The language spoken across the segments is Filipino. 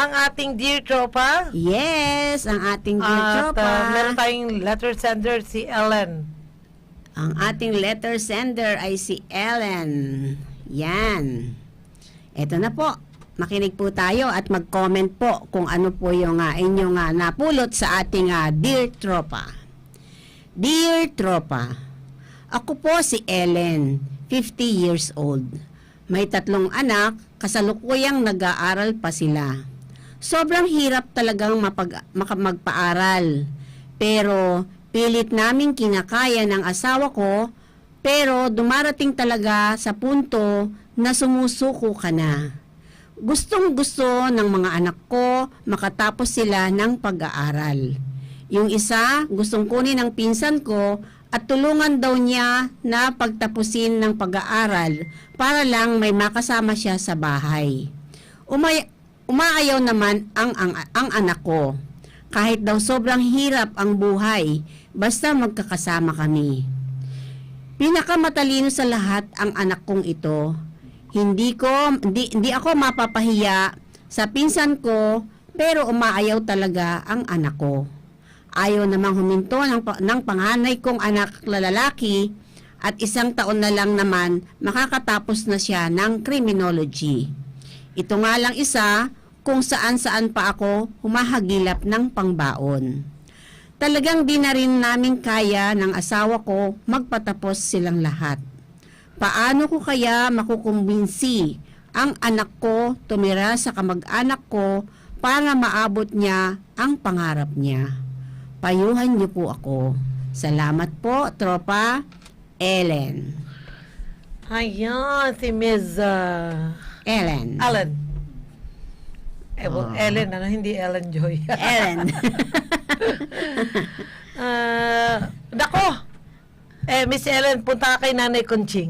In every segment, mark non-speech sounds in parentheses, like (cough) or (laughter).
ang ating dear tropa. Yes, ang ating dear At tropa. uh, meron tayong letter sender si Ellen. Ang ating letter sender ay si Ellen. Yan. Ito na po. Makinig po tayo at mag-comment po kung ano po yung uh, inyong ah, napulot sa ating ah, Dear Tropa. Dear Tropa, ako po si Ellen, 50 years old. May tatlong anak, kasalukuyang nag-aaral pa sila. Sobrang hirap talagang mapag, magpaaral. Pero pilit naming kinakaya ng asawa ko, pero dumarating talaga sa punto na sumusuko ka na. Gustong gusto ng mga anak ko makatapos sila ng pag-aaral. Yung isa, gustong kunin ng pinsan ko at tulungan daw niya na pagtapusin ng pag-aaral para lang may makasama siya sa bahay. Umay, umaayaw naman ang, ang, ang anak ko. Kahit daw sobrang hirap ang buhay, basta magkakasama kami. Pinakamatalino sa lahat ang anak kong ito. Hindi ko hindi, hindi ako mapapahiya sa pinsan ko pero umaayaw talaga ang anak ko. Ayaw namang huminto ng, ng panganay kong anak lalaki at isang taon na lang naman makakatapos na siya ng criminology. Ito nga lang isa kung saan-saan pa ako humahagilap ng pangbaon. Talagang di na rin namin kaya ng asawa ko magpatapos silang lahat. Paano ko kaya makukumbinsi ang anak ko tumira sa kamag-anak ko para maabot niya ang pangarap niya? Payuhan niyo po ako. Salamat po, tropa. Ellen. Ayan, si Ms. uh, Ellen. Ellen. Eh, well, Ah. Ellen, ano, hindi Ellen Joy. (laughs) Ellen. (laughs) Ah, nako! Eh, Miss Ellen, punta ka kay Nanay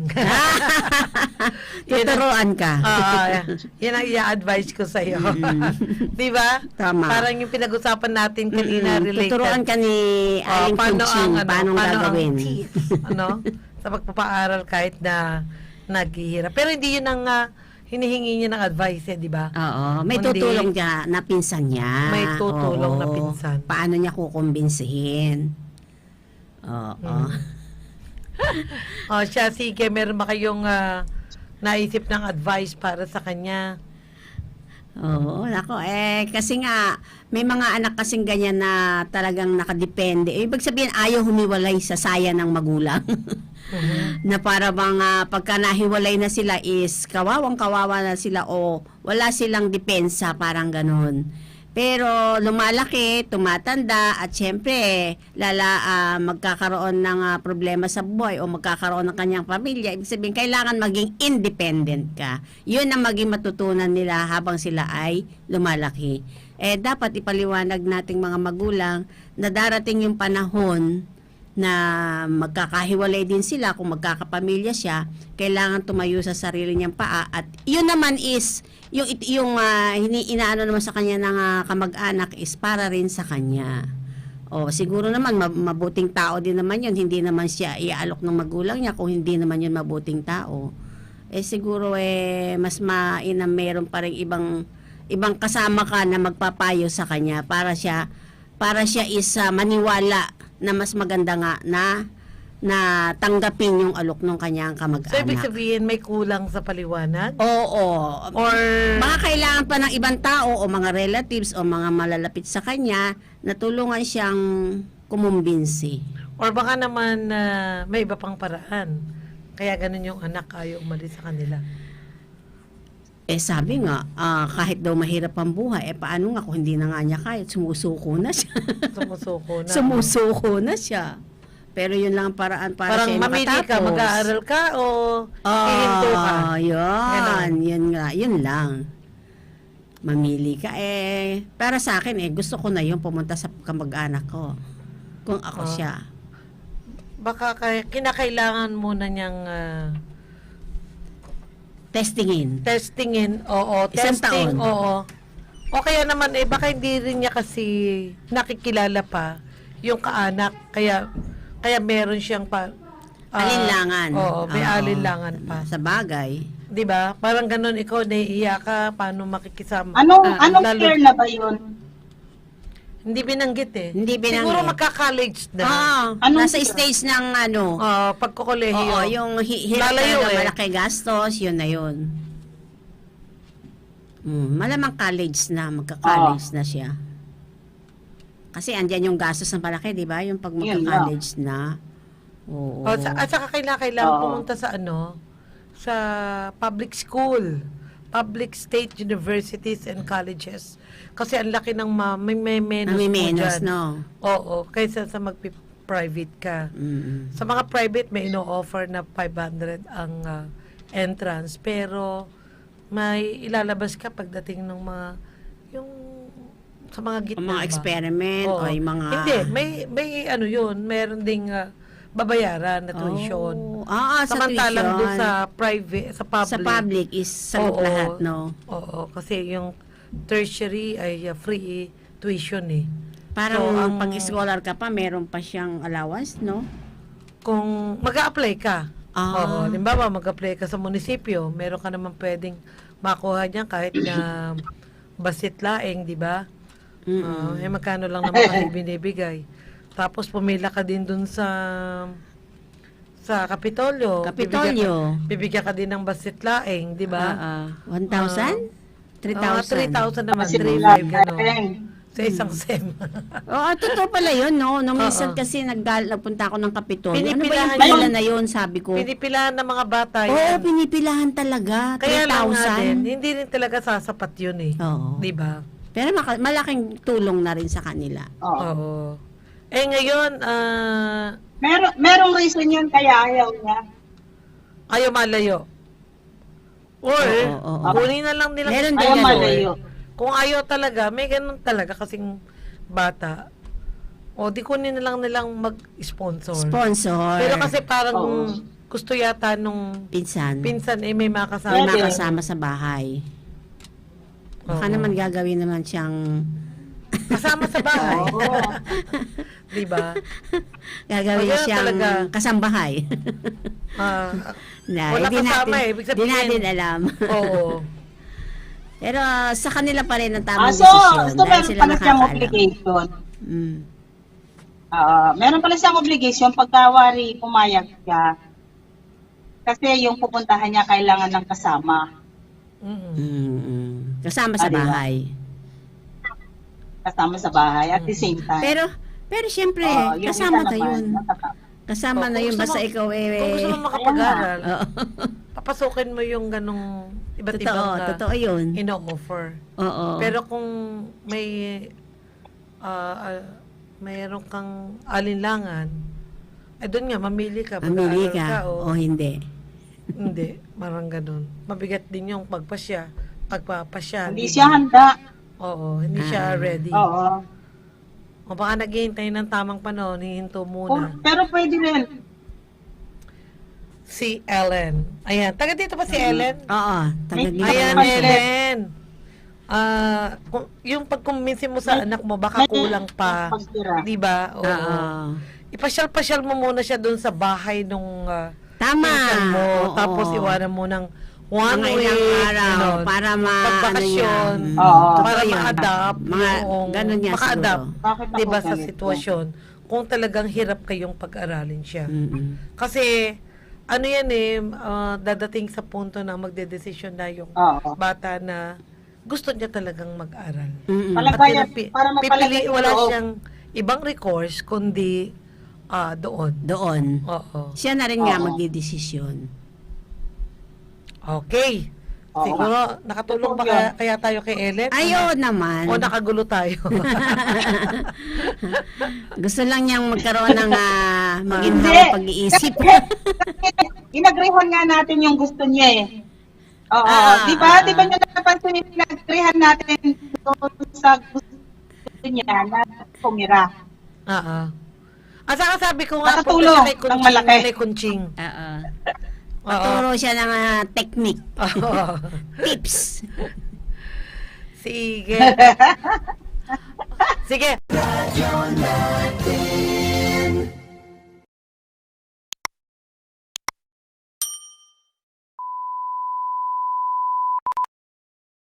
ang- (laughs) Tuturuan ka. Ah, yan ang i-advise ko sa iyo. Di ba? Tama. Parang yung pinag-usapan natin kanina Mm-mm. related. Tuturuan ka ni Aling paano Kunching, ang, ano, paano paano gagawin. ang tips, ano? Sa pagpapaaral kahit na naghihirap. Pero hindi yun ang ah, hinihingi niya ng advice, eh, di ba? Oo, may Kundi- tutulong niya na pinsan niya. May tutulong na Oo. pinsan. Paano niya kukumbinsihin? Oo. Mm. (laughs) Oh, siya, sige, meron ba kayong ah, naisip ng advice para sa kanya? Oo, nako eh kasi nga may mga anak kasing ganyan na talagang nakadepende. Eh, Ibig sabihin ayaw humiwalay sa saya ng magulang. Mhm. (laughs) na para bang ah, pagka nahiwalay na sila is kawawang kawawa na sila o wala silang depensa parang ganun. Pero lumalaki, tumatanda at syempre lala ah, magkakaroon ng ah, problema sa buhay o magkakaroon ng kanyang pamilya. Ibig sabihin kailangan maging independent ka. 'Yun ang maging matutunan nila habang sila ay lumalaki. Eh dapat ipaliwanag nating mga magulang na darating yung panahon na magkakahiwalay din sila kung magkakapamilya siya, kailangan tumayo sa sarili niyang paa at yun naman is yung yung hini inaano naman sa kanya ng ah, kamag-anak is para rin sa kanya. O siguro naman ma- mabuting tao din naman yun, hindi naman siya iaalok ng magulang niya kung hindi naman yun mabuting tao. Eh siguro eh mas mainam meron pa rin ibang ibang kasama ka na magpapayo sa kanya para siya para siya is ah, maniwala na mas maganda nga na na tanggapin yung alok ng kanyang So, ibig kamag-anak. sabihin, may kulang sa paliwanag? Oo. Or, Baka kailangan pa ng ibang tao o mga relatives o mga malalapit sa kanya na tulungan siyang kumumbinsi. or baka naman na may iba pang paraan. Kaya ganun yung anak ayaw umalis sa kanila. Eh sabi nga, ah, kahit daw mahirap ang buhay, eh paano nga kung hindi na nga niya kaya, sumusuko na siya. (laughs) Sumusuko na. sumusuko na siya. Pero yun lang ang paraan para Parang siya mamili ka, makatapos. mag-aaral ka o hihinto ka. Ah, yun. Ganon. Yun nga, yun lang. Mamili ka eh. Para sa akin eh, gusto ko na yun pumunta sa kamag-anak ko. Kung ako Ah. siya. Baka kaya, kinakailangan muna niyang ah, Testingin. testingin. Oo, Isang testing. taon. Oo. O kaya naman eh, baka hindi rin niya kasi nakikilala pa yung kaanak. Kaya, kaya meron siyang pa, ah, alinlangan. Oo, may Oo. alinlangan pa. Sa bagay. 'Di ba? Parang ganun ikaw nahihiya ka paano makikisama. Anong, Ah, anong lalo- year na ba yun? Hindi binanggit eh. Hindi binanggit. Siguro magka-college na. Ah, Anong nasa stage ng ano. Oh, pagkokolehiyo. Oo, yung hi- hirap Lalayo eh. malaki gastos, yun na yun. Mm, malamang college na, magka-college na siya. Kasi andyan yung gastos ng palaki, di ba? Yung pag Yun magka-college na. Oo. Oh, sa, at saka kailangan, kailangan Oo. pumunta sa ano, sa public school, public state universities and colleges. Kasi ang laki ng ma, may, may menos May menos, no? Oo, kaysa sa mag-private ka. Mm-mm. Sa mga private, may ino-offer na 500 ang ah, entrance. Pero, may ilalabas ka pagdating ng mga, yung, sa mga Ang gitna mga ba? experiment Oo. o yung mga... Hindi, may, may ano yun, meron ding ah, babayaran na tuition. Oh, ah, ah, sa Samantalang tuition. doon sa private, sa public. Sa public is sagot Oo. lahat, no? Oo, kasi yung tertiary ay uh, free tuition eh. Parang So, ang- pag-scholar ka pa, meron pa siyang allowance, no? Kung mag-a-apply ka, Ah. oo, limbawa mag-apply ka sa munisipyo, meron ka naman pwedeng makuha niyan kahit na basit laeng, di ba? Mm-mm. Ah, eh magkano lang naman kasi binibigay. Tapos pumila ka din dun sa sa Kapitolyo. Kapitolyo. Bibigyan ka, bibigyan ka din ng basit laeng, di ba? Ah, ah. 1,000? 3,000? Ah, 3,000 naman, Kasi 3,500 gano'n. lang. Sa isang sem. (laughs) Oo, totoo pala yun, no? Nung minsan Oo. kasi naggal, nagpunta ako ng Kapitolyo. Ano ba yung Pinipilahan pila yun. na yun, sabi ko? Pinipilahan ng mga bata Oo, yan. pinipilahan talaga. Kaya lang nga din, 3,000. hindi rin talaga sasapat yun eh. Oo. Di ba? Pero malaking tulong na rin sa kanila. Oo. Oo. Eh ngayon, ah, Meron, merong reason yun kaya ayaw niya. ayaw malayo. Or, Oo, oo, oo. kunin na lang nilang Meron din Ayaw ganun. malayo. Kung ayaw talaga, may ganun talaga kasing bata. O di kunin na lang nilang mag-sponsor. Sponsor. Pero kasi parang Oo. gusto yata nung pinsan. pinsan eh may makasama. May Pwede. makasama sa bahay. Baka Oo. naman gagawin naman siyang Kasama sa bahay. (laughs) Oo. Di ba? (laughs) gagawin Kaya siyang talaga. kasambahay. Ah, (laughs) na, Wala eh, di kasama natin, eh, ibig di sabihin- natin alam. oo. (laughs) Pero ah, sa kanila pa rin ang Ah, tamang so, desisyon. so dahil meron sila pala siyang nakakaalam. obligation. Mm. Ah, meron pala siyang obligation pagkawari pumayag siya. Kasi yung pupuntahan niya kailangan ng kasama. Mm-mm. Kasama sa Ah, di ba? bahay. Kasama sa bahay at the same time. Pero, pero siyempre, yung kasama na yun. Kasama Oh, na yun, basta mo- ikaw eh. Kung gusto mo makapag-aral, (laughs) Oo. papasukin mo yung ganong iba't totoo, ibang uh, totoo yun. ino-offer. Oo. Pero kung may ah, ah, mayroon kang alinlangan, eh doon nga, mamili ka. Mamili pag-aaral ka o o hindi. hindi, marang ganun. Mabigat din yung pagpasya, pagpapasya. Hindi di siya handa. Oo, hindi siya Ah. ready. Oo. O baka naghihintay ng tamang panahon, hihinto muna. pero pwede rin. Si Ellen. Ayan, taga dito pa si Ellen? Oo. Taga dito Ayan, Ayan. Ellen. Ah, kung- yung pagkumbinsi mo sa May- anak mo, baka may- kulang pa. Pagtira. Di ba? Oo. Oo. Ipasyal-pasyal mo muna siya doon sa bahay nung ah, Tama. pinsan mo. Oo. Tapos iwanan mo ng one Mga week. ilang araw ganon. para ma ano Pagbakasyon. yan. Oo. Totoo para yun. ma-adapt. Mga yung, ganun yan maka-adapt. siguro. Bakit ako Di ba sa ganito? sitwasyon? Kung talagang hirap kayong pag-aralin siya. Mm-mm. Kasi, ano yan eh, ah, dadating sa punto na magdedesisyon na yung Oo. bata na gusto niya talagang mag-aral. Mm-mm. Pala- At Palagayan- pinapi- para mapalagay pipili, yung wala loob. siyang ibang recourse, kundi ah, doon. Doon. Oo. Siya na rin nga Oo. magdidesisyon. Okay. Oo. Siguro, nakatulong ba kaya, kaya tayo kay Ellen? Ayaw naman. O nakagulo tayo? (laughs) (laughs) Gusto lang niyang magkaroon ng uh, Hindi. maginhawang pag-iisip. Inagrihan nga natin yung gusto niya eh. Oo. Ah, di ba? ah, Di ba nyo napansin yung inagrihan natin sa gusto niya na tumira? Oo. At saka sabi ko nga, Nakatulong punta siya kay ng Kunching. malaki. Kunching. Oo. Oo. Turo siya ng ah, technique, (laughs) Oo. tips. Sige. (laughs) Sige.